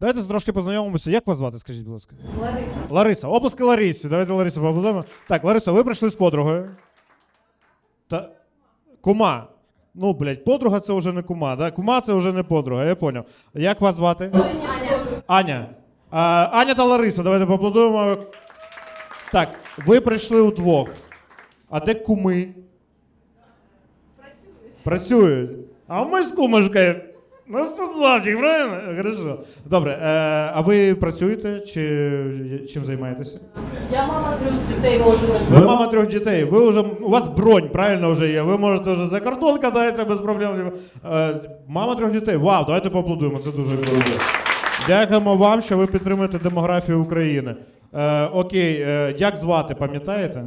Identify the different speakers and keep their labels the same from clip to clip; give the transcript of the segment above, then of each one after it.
Speaker 1: Давайте трошки познайомимося. Як вас звати, скажіть, будь ласка?
Speaker 2: Лариса.
Speaker 1: Лариса, оплески Ларисі. Давайте Ларису поаплодуємо. Так, Лариса, ви прийшли з подругою. Та... Кума. Ну, блядь, подруга це вже не кума, да? Кума це вже не подруга, я поняв. Як вас звати? Аня. А, Аня та Лариса, давайте поаплодуємо. Так, ви прийшли удвох. А де куми? Працюють. Працюють. А ми з кумушкою. Ну, Славчик, правильно? Хорошо. Добре. Е, а ви працюєте чи чим займаєтеся?
Speaker 2: Я мама трьох дітей можу
Speaker 1: Ви мама трьох дітей. Ви вже у вас бронь, правильно вже є. Ви можете вже за кордон кататися без проблем. Е, мама трьох дітей. Вау, давайте поаплодуємо. Це дуже круто. Дякуємо вам, що ви підтримуєте демографію України. Е, окей, е, як звати, пам'ятаєте?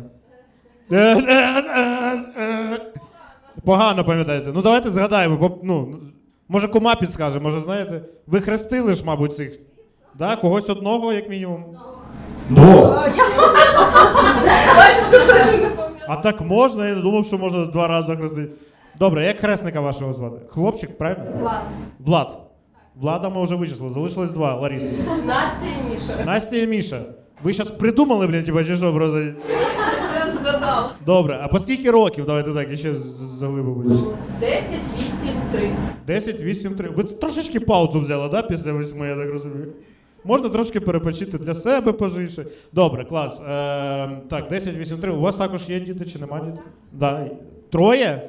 Speaker 1: Погано пам'ятаєте. Ну давайте згадаємо. бо, Ну, може, кума підскаже, може, знаєте. Ви хрестили ж, мабуть, цих. Да? Когось одного, як мінімум. Двох.
Speaker 2: Бачите, теж не пам'ятаю.
Speaker 1: А так можна, я не думав, що можна два рази хрестити. Добре, як хресника вашого звати? Хлопчик, правильно?
Speaker 2: Влад.
Speaker 1: Влад. Влада ми вже вичислили. Залишилось два. Ларіс.
Speaker 2: Настя і Міша.
Speaker 1: Настя і Міша. Ви зараз придумали, блін, типа, чи що просто.
Speaker 2: Я згадав.
Speaker 1: Добре, а по скільки років? Давайте так, ще заглибимося.
Speaker 2: 10, 8, 3.
Speaker 1: 10, 8, 3. Ви трошечки паузу взяли, да, після восьми, я так розумію. Можна трошки перепочити для себе поживше. Добре, клас. Е, так, 10, 8, 3. У вас також є діти чи немає дітей? Да. Троє?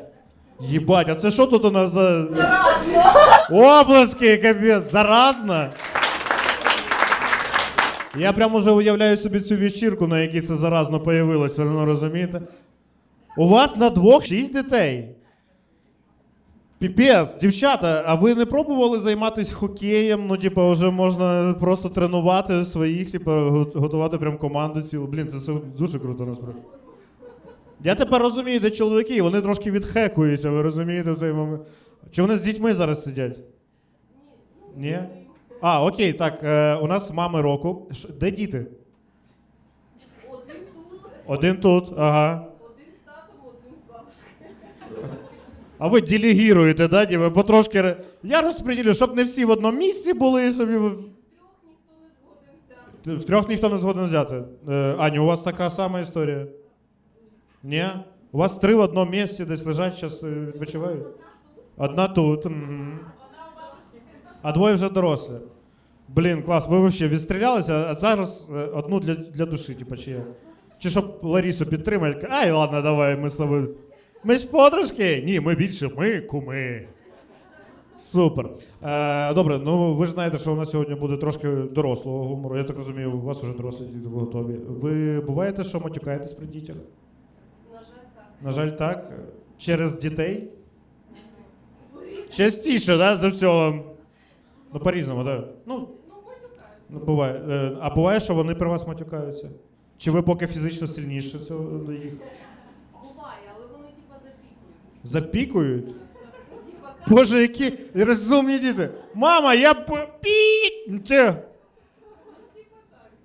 Speaker 1: Єбать, а це що тут у нас за. Обласки, капець, заразно. Я прямо вже уявляю собі цю вечірку, на якій це заразно появилось, ви ну, розумієте? У вас на двох шість дітей. Піпець, дівчата, а ви не пробували займатися хокеєм? Ну, типу, вже можна просто тренувати своїх, типу, готувати прям команду цілу. Блін, це все дуже круто насправді. Я тепер розумію, де чоловіки, вони трошки відхекуються, ви розумієте в цей момент. Чи вони з дітьми зараз сидять? Ні? А, окей, так. Е, у нас мами року. Ш- Де діти? Один тут, ага.
Speaker 2: Один з татом, один з бабушкою.
Speaker 1: А ви делегіруєте, да, ніби потрошки. ре- Я розподілю, щоб не всі в одному місці були собі. в-
Speaker 2: Трьох ніхто не згоден взяти.
Speaker 1: Е, Аню, у вас така сама історія? Ні? У вас три в одному місці десь лежать, зараз відпочивають? Одна тут. мгм. А двоє вже дорослі. Блін, клас, ви взагалі відстрілялися, а зараз е, одну для, для душі, типу, чи як? Чи щоб Ларісу підтримати? Ай, ладно, давай, ми з тобою. Ми ж подружки? Ні, ми більше, ми куми. Супер. Е, добре, ну ви ж знаєте, що у нас сьогодні буде трошки дорослого гумору. Я так розумію, у вас вже дорослі діти готові. Ви буваєте, що матюкаєтесь при дітях?
Speaker 2: На жаль, так.
Speaker 1: На жаль, так. Через дітей? Частіше, да, за всього. Ну, по-різному, так. Да. Ну, ну, буває. Е, А буває, що вони при вас матюкаються? Чи ви поки фізично сильніше цього до їх?
Speaker 2: Буває, але вони типа запікують.
Speaker 1: Боже, які розумні діти. Мама, я пі... Це...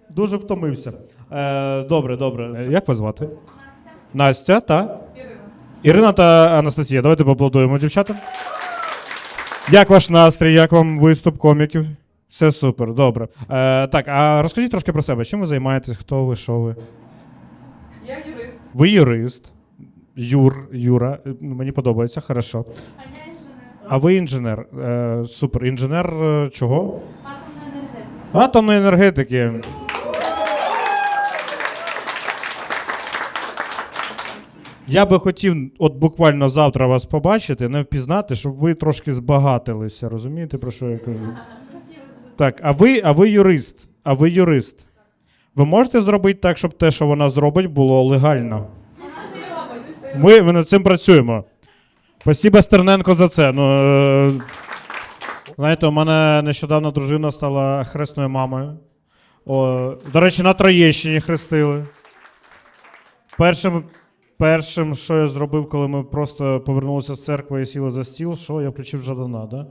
Speaker 1: Дуже втомився. Е, добре, добре. Як вас звати? Настя. Настя, та?
Speaker 2: Ірина.
Speaker 1: Ірина та Анастасія. Давайте поаплодуємо дівчата. Як ваш настрій? Як вам виступ коміків? Все супер, добре. Е, так, а розкажіть трошки про себе. Чим ви займаєтесь? Хто ви, що ви?
Speaker 2: Я юрист.
Speaker 1: Ви юрист. Юр, Юра. Е, Мені подобається, хорошо.
Speaker 3: А я інженер
Speaker 1: А ви інженер. Е, супер. Інженер е, чого?
Speaker 3: атомної енергетики.
Speaker 1: Атомної енергетики. Я би хотів, от буквально завтра вас побачити, не впізнати, щоб ви трошки збагатилися. Розумієте, про що я кажу? Так, а ви, а ви юрист. А ви юрист. Ви можете зробити так, щоб те, що вона зробить, було легально?
Speaker 2: Вона це і робить. Це і
Speaker 1: Ми, над цим працюємо. Спасибо, Стерненко, за це. Ну, е, знаєте, у мене нещодавно дружина стала хресною мамою. О, до речі, на Троєщині хрестили. Першим, першим, що я зробив, коли ми просто повернулися з церкви і сіли за стіл, що я включив Жадана, да?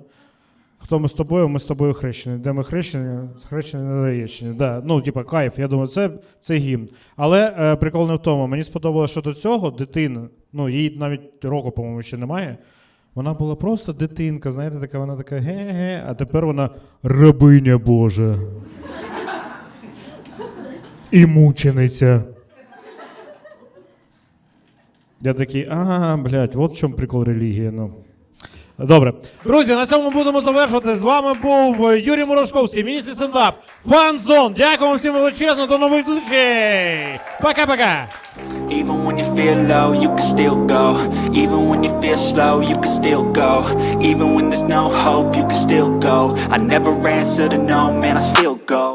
Speaker 1: Хто ми з тобою? Ми з тобою хрещені. Де ми хрещені? Хрещені на Троєщині. Да. Ну, типа, кайф. Я думаю, це, це гімн. Але е, прикол не в тому. Мені сподобалося, що до цього дитина, ну їй навіть року, по-моєму, ще немає. Вона була просто дитинка, знаєте, така вона така ге-ге, а тепер вона рабиня Божа. І мучениця. Я такий, а, блядь, от в чому прикол релігії. Ну. Добре. Друзі, на цьому будемо завершувати. З вами був Юрій Морошковський, міністр стендап, фан-зон. Дякую вам всім величезно, до нових зустрічей. Пока-пока.
Speaker 4: Even when you feel low, you can still go. Even when you feel slow, you can still go. Even when there's no hope, you can still go. I never answer to no, man, I still go.